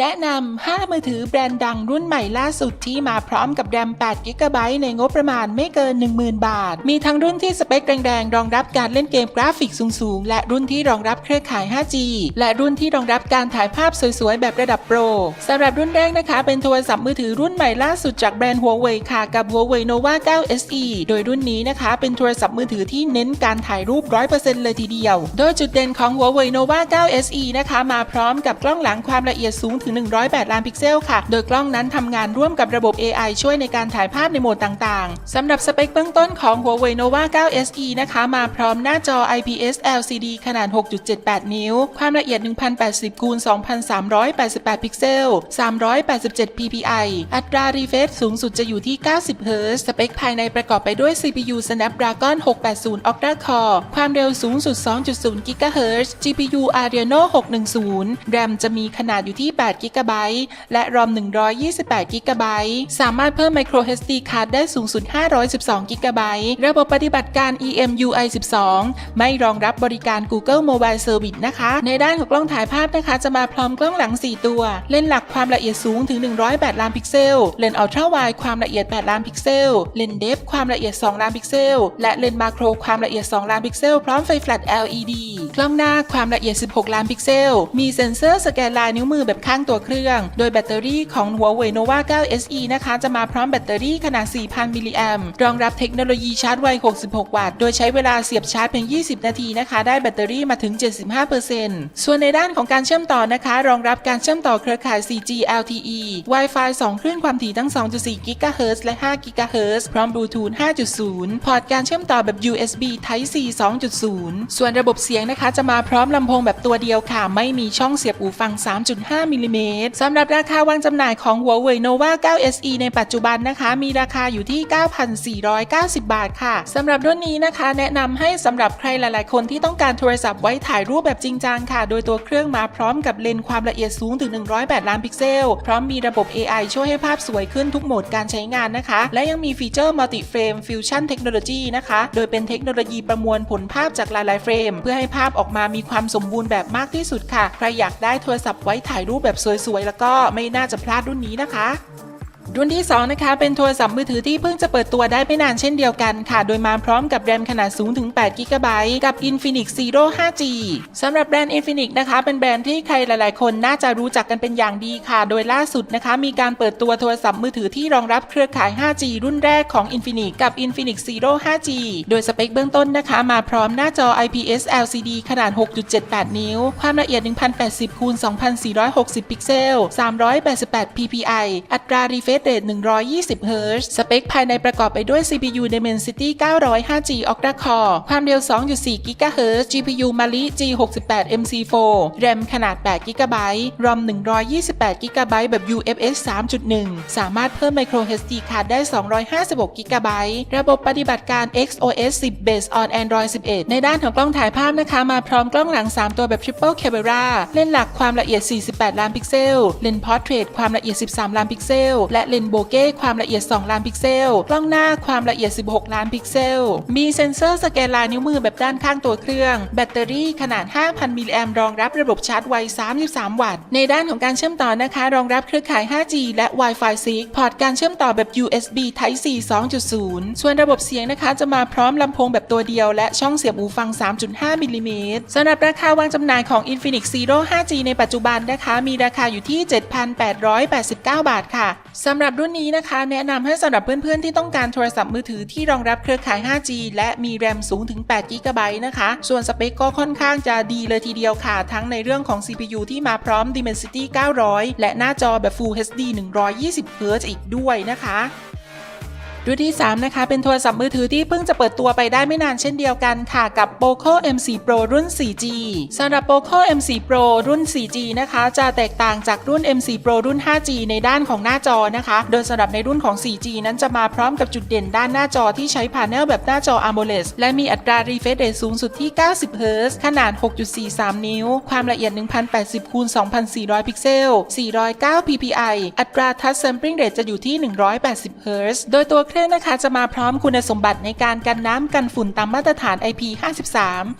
แนะนำ 5 มือถือแบรนด์ดังรุ่นใหม่ล่าสุดที่มาพร้อมกับแรม8 g b ในงบประมาณไม่เกิน 10,000 บาท มีทั้งรุ่นที่สเปคแรงๆ รองรับการเล่นเกมกราฟิกสูงๆ และรุ่นที่รองรับเครือข่าย 5G และรุ่นที่รองรับการถ่ายภาพสวยๆ แบบระดับโปรสำหรับรุ่นแรกนะคะ เป็นโทรศัพท์มือถือรุ่นใหม่ล่าสุดจากแบรนด์ Huawei ค่ะกับ Huawei Nova 9 SE โดยรุ่นนี้นะคะ เป็นโทรศัพท์มือถือที่เน้นการถ่ายรูป 100%เลยทีเดียว โดยจุดเด่นของ Huawei Nova 9 SE นะคะมาพร้อมกับกล้องหลังความละเอียดสูงถึง 108 ล้านพิกเซลค่ะ โดยกล้องนั้นทำงานร่วมกับระบบ AI ช่วยในการถ่ายภาพในโหมดต่างๆ สำหรับสเปคเบื้องต้นของ Huawei Nova 9 SE นะคะ มาพร้อมหน้าจอ IPS LCD ขนาด 6.78 นิ้ว ความละเอียด 1080คูณ2388 พิกเซล 387 ppi อัตรา refresh สูงสุดจะอยู่ที่ 90 Hz สเปคภายในประกอบไปด้วย CPU Snapdragon 680 Octa Core ความเร็วสูงสุด 2.0 GHz GPU Adreno 610 RAM จะมีขนาดอยู่ที่ 8 GB และ ROM 128 GB สามารถเพิ่ม micro SD card ได้สูงสุด 512 GB ระบบปฏิบัติการ EMUI 12 ไม่รองรับบริการ Google Mobile Service นะคะ ในด้านของกล้องถ่ายภาพนะคะ จะมาพร้อมกล้องหลัง 4 ตัว เลนส์หลักความละเอียดสูงถึง 108 ล้านพิกเซล เลนส์อัลตร้าไวด์ความละเอียด 8 ล้านพิกเซล เลนส์เดฟความละเอียด 2 ล้านพิกเซล และเลนส์มาโครความละเอียด 2 ล้านพิกเซล พร้อมไฟแฟลช LED กล้องหน้าความละเอียด 16 ล้านพิกเซล มีเซ็นเซอร์สแกนลายนิ้วมือแบบข้างตัวเครื่อง โดยแบตเตอรี่ของ Huawei Nova 9 SE นะคะ จะมาพร้อมแบตเตอรี่ขนาด 4,000 มิลลิแอมป์รองรับเทคโนโลยีชาร์จไว 66 วัตต์ โดยใช้เวลาเสียบชาร์จเพียง 20 นาทีนะคะ ได้แบตเตอรี่มาถึง 75%ส่วนในด้านของการเชื่อมต่อนะคะ รองรับการเชื่อมต่อเครือข่าย 4G LTE Wi-Fi 2 คลื่นความถี่ทั้ง 2.4 GHz และ5 GHz พร้อมบลูทูธ 5.0 พอร์ตการเชื่อมต่อแบบ USB Type C 2.0 ส่วนระบบเสียงนะคะ จะมาพร้อมลำโพงแบบตัวเดียวค่ะ ไม่มีช่องเสียบหูฟัง 3.5 มิลลิเมตรสำหรับราคาวางจำหน่ายของ Huawei Nova 9 SE ในปัจจุบันนะคะ มีราคาอยู่ที่ 9,490 บาทค่ะสำหรับรุ่นนี้นะคะ แนะนำให้สำหรับใครหลายๆ คนที่ต้องการโทรศัพท์ไว้ถ่ายรูปแบบจริงจังค่ะ โดยตัวเครื่องมาพร้อมกับเลนส์ความละเอียดสูงถึง 108 ล้านพิกเซล พร้อมมีระบบ AI ช่วยให้ภาพสวยขึ้นทุกโหมดการใช้งานนะคะ และยังมีฟีเจอร์ Multi Frame Fusion Technology นะคะ โดยเป็นเทคโนโลยีประมวลผลภาพจากหลายๆเฟรม เพื่อให้ภาพออกมามีความสมบูรณ์แบบมากที่สุดค่ะ ใครอยากได้โทรศัพท์ไว้ถ่ายรูปแบบสวยๆ แล้วก็ไม่น่าจะพลาดรุ่นนี้นะคะ รุ่นที่ 2 นะคะ เป็นโทรศัพท์มือถือที่เพิ่งจะเปิดตัวได้ไม่นานเช่นเดียวกันค่ะ โดยมาพร้อมกับแรมขนาดสูงถึง8 g b กับ Infinix Zero 5G สำหรับแบรนด์ Infinix นะคะ เป็นแบรนด์ที่ใครหลาย ๆ คนน่าจะรู้จักกันเป็นอย่างดีค่ะ โดยล่าสุดนะคะ มีการเปิดตัวโทรศัพท์มือถือที่รองรับเครือข่าย 5G รุ่นแรกของ Infinix กับ Infinix Zero 5G โดยสเปคเบื้องต้นนะคะ มาพร้อมหน้าจอ IPS LCD ขนาด 6.78 นิ้ว ความละเอียด 1080คูณ2460 พิกเซล 388 ppi อัตรา refresh rate 120 Hz สเปคภายในประกอบไปด้วย CPU Dimensity 900 5G Octa Core ความเร็ว 2.4 GHz GPU Mali G68 MC4 RAM ขนาด 8 GB ROM 128 GB แบบ UFS 3.1 สามารถเพิ่ม micro SD card ได้ 256 GB ระบบปฏิบัติการ XOS 10 based on Android 11 ในด้านของกล้องถ่ายภาพนะคะ มาพร้อมกล้องหลัง 3 ตัวแบบ Triple Camera เลนส์หลักความละเอียด 48 ล้านพิกเซล เลนส์ Portrait ความละเอียด 13 ล้านพิกเซล และเลนโบเก้ความละเอียด 2 ล้านพิกเซล กล้องหน้าความละเอียด 16 ล้านพิกเซล มีเซ็นเซอร์สแกนลายนิ้วมือแบบด้านข้างตัวเครื่อง แบตเตอรี่ขนาด 5,000 มิลลิแอมป์รองรับระบบชาร์จไว 33 วัตต์ ในด้านของการเชื่อมต่อนะคะ รองรับเครือข่าย 5G และ Wi-Fi 6 พอร์ตการเชื่อมต่อแบบ USB Type C 2.0 ส่วนระบบเสียงนะคะจะมาพร้อมลำโพงแบบตัวเดียว และช่องเสียบหูฟัง 3.5 มิลลิเมตรสำหรับราคาวางจำหน่ายของ Infinix Zero 5G ในปัจจุบันนะคะ มีราคาอยู่ที่ 7,889 บาทค่ะสำหรับรุ่นนี้นะคะ แนะนำให้สำหรับเพื่อนๆที่ต้องการโทรศัพท์มือถือที่รองรับเครือข่าย 5G และมีแรมสูงถึง 8 g b นะคะ ส่วนสเปคก็ค่อนข้างจะดีเลยทีเดียวค่ะ ทั้งในเรื่องของ CPU ที่มาพร้อม Dimensity 900 และหน้าจอแบบ Full HD 120 Hz อีกด้วยนะคะ รุ่นที่ 3 นะคะ เป็นโทรศัพท์มือถือที่เพิ่งจะเปิดตัวไปได้ไม่นานเช่นเดียวกันค่ะ กับ Poco M4 Pro รุ่น 4G สำหรับ Poco M4 Pro รุ่น 4G นะคะ จะแตกต่างจากรุ่น M4 Pro รุ่น 5G ในด้านของหน้าจอนะคะ โดยสำหรับในรุ่นของ 4G นั้นจะมาพร้อมกับจุดเด่นด้านหน้าจอที่ใช้พาเนลแบบหน้าจอ AMOLED และมีอัตรา refresh rate สูงสุดที่ 90 Hz ขนาด 6.43 นิ้ว ความละเอียด 1080คูณ2400 พิกเซล 409 ppi อัตรา touch sampling rate จะอยู่ที่ 180 Hz โดยตัวเคเครื่องนะคะจะมาพร้อมคุณสมบัติในการกันน้ำกันฝุ่นตามมาตรฐาน IP53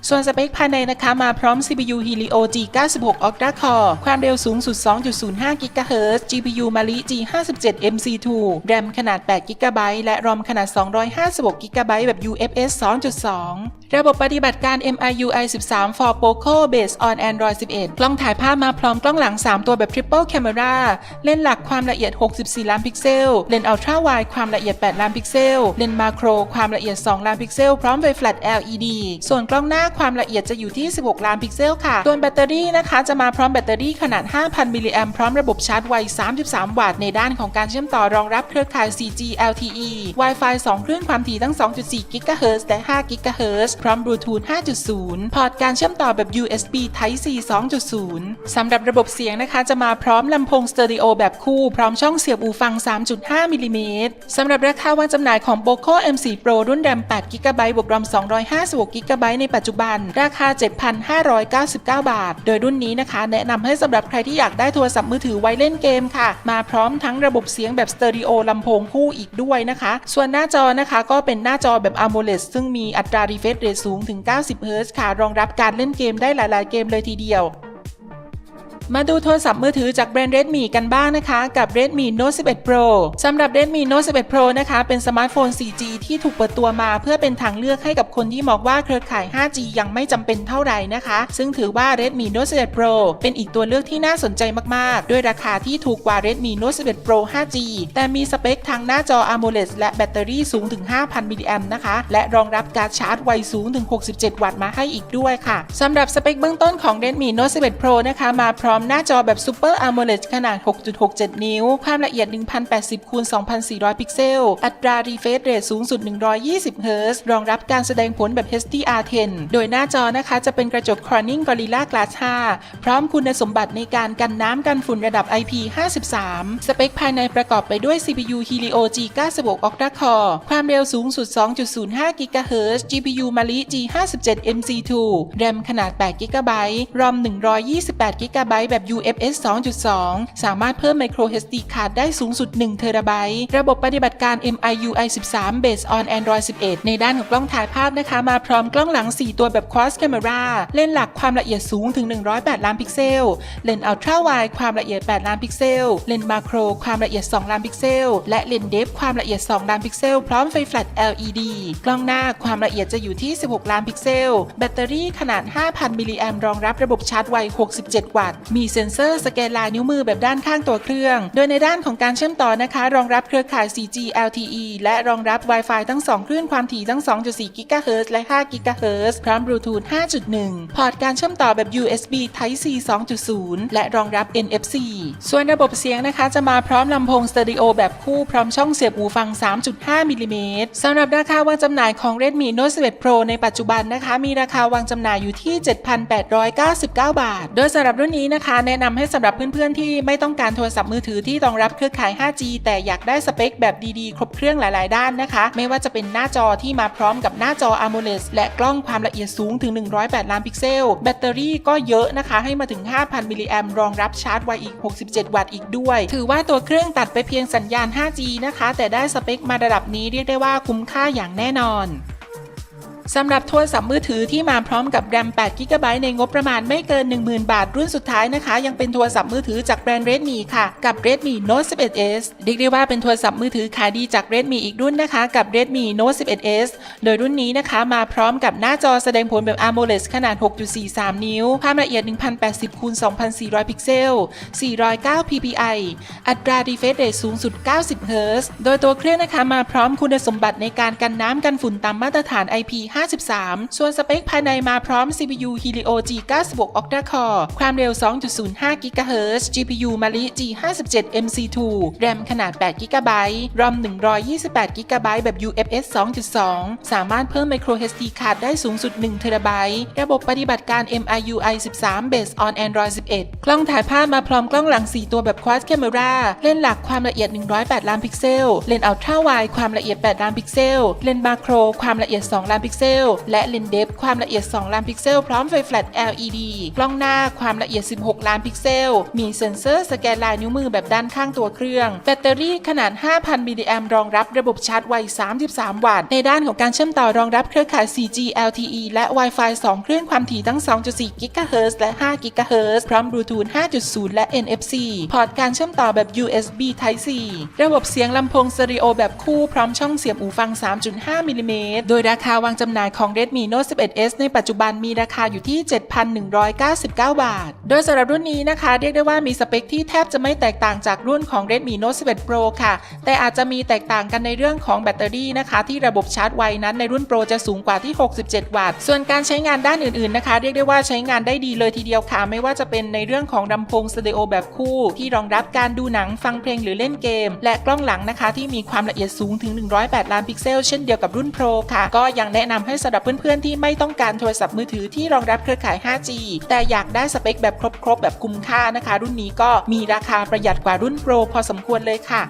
ส่วนสเปคภายในนะคะมาพร้อม CPU Helio G96 Octa Core ความเร็วสูงสุด 2.05 GHz GPU Mali G57 MC2 RAM ขนาด 8 GB และ ROM ขนาด 256 GB แบบ UFS 2.2 ระบบปฏิบัติการ MIUI 13 for Poco based on Android 11 กล้องถ่ายภาพมาพร้อมกล้องหลัง 3 ตัวแบบ Triple Camera เลนส์หลักความละเอียด 64 ล้านพิกเซล เลนส์ Ultra Wide ความละเอียด 8 ล้านพิกเซล เลนส์ Macro ความละเอียด 2 ล้านพิกเซล พร้อมไฟ Flat LED ส่วนกล้องหน้าความละเอียดจะอยู่ที่ 16 ล้านพิกเซลค่ะส่วแบตเตอรี่นะคะจะมาพร้อมแบตเตอรี่ขนาด 5,000 มิลลิแอมพร้อมระบบชาร์จไว 33 วัตต์ ในด้านของการเชื่อมต่อรองรับเครือข่าย 4G LTE Wi-Fi 2 คลื่นความถี่ทั้ง 2.4 GHz และ 5 GHz พร้อมบลูทูธ 5.0 พอร์ตการเชื่อมต่อแบบ USB Type C 2.0 สำหรับระบบเสียงนะคะ จะมาพร้อมลำโพงสเตอริโอแบบคู่ พร้อมช่องเสียบหูฟัง 3.5 มิลลิเมตรสำหรับราคาวางจำหน่ายของ Poco M4 Pro รุ่นแรม8 GB บวกรอม256 GB ในปัจจุบัน ราคา 7,599 บาท โดยรุ่นนี้นะคะ แนะนำให้สำหรับใครที่อยากได้โทรศัพท์มือถือไว้เล่นเกมค่ะ มาพร้อมทั้งระบบเสียงแบบสเตอริโอลำโพงคู่อีกด้วยนะคะ ส่วนหน้าจอนะคะก็เป็นหน้าจอแบบ AMOLED ซึ่งมีอัตรา refresh เรทสูงถึง 90 Hz ค่ะ รองรับการเล่นเกมได้หลาย ๆ เกมเลยทีเดียว มาดูโทรศัพท์มือถือจากแบรนด์ Redmi กันบ้างนะคะ กับ Redmi Note 11 Pro สำหรับ Redmi Note 11 Pro นะคะ เป็นสมาร์ทโฟน 4G ที่ถูกเปิดตัวมาเพื่อเป็นทางเลือกให้กับคนที่มองว่าเครือข่าย 5G ยังไม่จำเป็นเท่าไหร่นะคะ ซึ่งถือว่า Redmi Note 11 Pro เป็นอีกตัวเลือกที่น่าสนใจมาก ๆ ด้วยราคาที่ถูกกว่า Redmi Note 11 Pro 5G แต่มีสเปคทางหน้าจอ AMOLED และแบตเตอรี่สูงถึง 5,000 มิลลิแอมนะคะ และรองรับการชาร์จไวสูงถึง 67 วัตต์มาให้อีกด้วยค่ะสำหรับสเปคเบื้องต้นของ Redmi Note 11 Pro นะคะมาพร้อม้อมหน้าจอแบบ Super AMOLED ขนาด 6.67 นิ้ว ความละเอียด 1080คูณ2400 พิกเซล อัตรา refresh rate สูงสุด 120 Hz รองรับการแสดงผลแบบ HDR10 โดยหน้าจอนะคะจะเป็นกระจก Corning Gorilla Glass 5 พร้อมคุณสมบัติในการกันน้ำกันฝุ่นระดับ IP53 สเปคภายในประกอบไปด้วย CPU Helio G96 Octa Core ความเร็วสูงสุด 2.05 GHz GPU Mali G57 MC2 RAM ขนาด 8 GB ROM 128 GB แบบ UFS 2.2 สามารถเพิ่ม Micro SD card ได้สูงสุด1 TB ระบบปฏิบัติการ MIUI 13 based on Android 11 ในด้านของกล้องถ่ายภาพนะคะ มาพร้อมกล้องหลัง 4 ตัวแบบ Quad Camera เลนส์หลักความละเอียดสูงถึง 108 ล้านพิกเซล เลนส์ Ultra Wide ความละเอียด 8 ล้านพิกเซล เลนส์ Macro ความละเอียด 2 ล้านพิกเซล และเลนส์ Depth ความละเอียด 2 ล้านพิกเซล พร้อมไฟ Flat LED กล้องหน้าความละเอียดจะอยู่ที่ 16 ล้านพิกเซล แบตเตอรี่ขนาด 5,000 มิลลิแอมรองรับระบบชาร์จไว 67 วัตต์มีเซ็นเซอร์สแกนลายนิ้วมือแบบด้านข้างตัวเครื่อง โดยในด้านของการเชื่อมต่อนะคะ รองรับเครือข่าย 4G LTE และรองรับ Wi-Fi ทั้ง 2 คลื่นความถี่ทั้ง 2.4 GHz และ 5 GHz พร้อมบลูทูธ 5.1 พอร์ตการเชื่อมต่อแบบ USB Type C 2.0 และรองรับ NFC ส่วนระบบเสียงนะคะจะมาพร้อมลำโพงสเตอริโอแบบคู่พร้อมช่องเสียบหูฟัง 3.5 มิลลิเมตรสำหรับราคาวางจำหน่ายของ Redmi Note 11 Pro ในปัจจุบันนะคะ มีราคาวางจำหน่ายอยู่ที่ 7,899 บาท โดยสำหรับรุ่นนี้นะคะคะ แนะนำให้สำหรับเพื่อนๆที่ไม่ต้องการโทรศัพท์มือถือที่รองรับเครือข่าย 5G แต่อยากได้สเปคแบบดีๆ ครบเครื่องหลายๆ ด้านนะคะ ไม่ว่าจะเป็นหน้าจอที่มาพร้อมกับหน้าจอ AMOLED และกล้องความละเอียดสูงถึง 108 ล้านพิกเซล แบตเตอรี่ก็เยอะนะคะ ให้มาถึง 5,000 มิลลิแอมรองรับชาร์จไวอีก 67 วัตต์อีกด้วย ถือว่าตัวเครื่องตัดไปเพียงสัญญาณ 5G นะคะ แต่ได้สเปคมาระดับนี้เรียกได้ว่าคุ้มค่าอย่างแน่นอน สำหรับโทรศัพท์มือถือที่มาพร้อมกับ RAM 8 GB ในงบประมาณไม่เกิน 10,000 บาท รุ่นสุดท้ายนะคะ ยังเป็นโทรศัพท์มือถือจากแบรนด์ Redmi ค่ะ กับ Redmi Note 11s เรียกได้ว่าเป็นโทรศัพท์มือถือขายดีจาก Redmi อีกรุ่นนะคะ กับ Redmi Note 11s โดยรุ่นนี้นะคะมาพร้อมกับหน้าจอแสดงผลแบบ AMOLED ขนาด 6.43 นิ้ว ความละเอียด 1080คูณ2400 พิกเซล 409 ppi อัตรา refresh rate สูงสุด 90 Hz โดยตัวเครื่องนะคะมาพร้อมคุณสมบัติในการกันน้ำกันฝุ่นตามมาตรฐาน IP 53 ส่วนสเปคภายในมาพร้อม CPU Helio G96 Octa Core ความเร็ว 2.05 GHz GPU Mali G57 MC2 RAM ขนาด 8 GB ROM 128 GB แบบ UFS 2.2 สามารถเพิ่ม Micro SD card ได้สูงสุด1 TB ระบบปฏิบัติการ MIUI 13 based on Android 11 กล้องถ่ายภาพมาพร้อมกล้องหลัง 4 ตัวแบบ Quad Camera เลนส์หลักความละเอียด 108 ล้านพิกเซล เลนส์อัลตร้าไวด์ความละเอียด 8 ล้านพิกเซล เลนส์มาโคร ความละเอียด 2 ล้านพิกเซลและเลนเดฟความละเอียด 2 ล้านพิกเซล พร้อมไฟแฟลช LED กล้องหน้าความละเอียด 16 ล้านพิกเซล มีเซ็นเซอร์สแกนลายนิ้วมือแบบด้านข้างตัวเครื่อง แบตเตอรี่ขนาด 5,000มิลลิแอมรองรับระบบชาร์จไว 33 วัตต์ ในด้านของการเชื่อมต่อรองรับเครือข่าย 4G LTE และ Wi-Fi 2 คลื่นความถี่ทั้ง 2.4 GHz และ 5 GHz พร้อมบลูทูธ 5.0 และ NFC พอร์ตการเชื่อมต่อแบบ USB Type C ระบบเสียงลำโพงสเตอริโอแบบคู่พร้อมช่องเสียบหูฟัง 3.5 มิลลิเมตร โดยราคาวางจำหน่ายของ Redmi Note 11s ในปัจจุบันมีราคาอยู่ที่ 7,199 บาท โดยสำหรับรุ่นนี้นะคะ เรียกได้ว่ามีสเปคที่แทบจะไม่แตกต่างจากรุ่นของ Redmi Note 11 Pro ค่ะ แต่อาจจะมีแตกต่างกันในเรื่องของแบตเตอรี่นะคะ ที่ระบบชาร์จไวนั้นในรุ่น Pro จะสูงกว่าที่ 67 วัตต์ ส่วนการใช้งานด้านอื่นๆนะคะ เรียกได้ว่าใช้งานได้ดีเลยทีเดียวค่ะ ไม่ว่าจะเป็นในเรื่องของลำโพงสเตอริโอแบบคู่ ที่รองรับการดูหนังฟังเพลงหรือเล่นเกม และกล้องหลังนะคะ ที่มีความละเอียดสูงถึง 108 ล้านพิกเซล เช่นเดียวกับรุ่น Pro ค่ะ ก็ยังแนะนำให้สำหรับเพื่อนๆ ที่ไม่ต้องการโทรศัพท์มือถือที่รองรับเครือข่าย 5G แต่อยากได้สเปคแบบครบๆ แบบคุ้มค่านะคะ รุ่นนี้ก็มีราคาประหยัดกว่ารุ่น Pro พอสมควรเลยค่ะ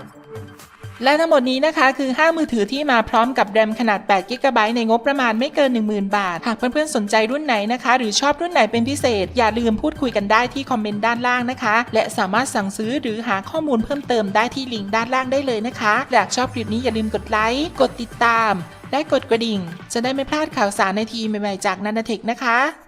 และทั้งหมดนี้นะคะคือ 5 มือถือที่มาพร้อมกับแรมขนาด8 g b ในงบประมาณไม่เกิน 10,000 บาท หากเพื่อนๆ สนใจรุ่นไหนนะคะ หรือชอบรุ่นไหนเป็นพิเศษ อย่าลืมพูดคุยกันได้ที่คอมเมนต์ด้านล่างนะคะ และสามารถสั่งซื้อหรือหาข้อมูลเพิ่มเติมได้ที่ลิงก์ด้านล่างได้เลยนะคะ หากชอบคลิปนี้อย่าลืมกดไลค์ กดติดตาม และกดกระดิ่ง จะได้ไม่พลาดข่าวสารในทีใหม่ๆจากนันเทคนะคะ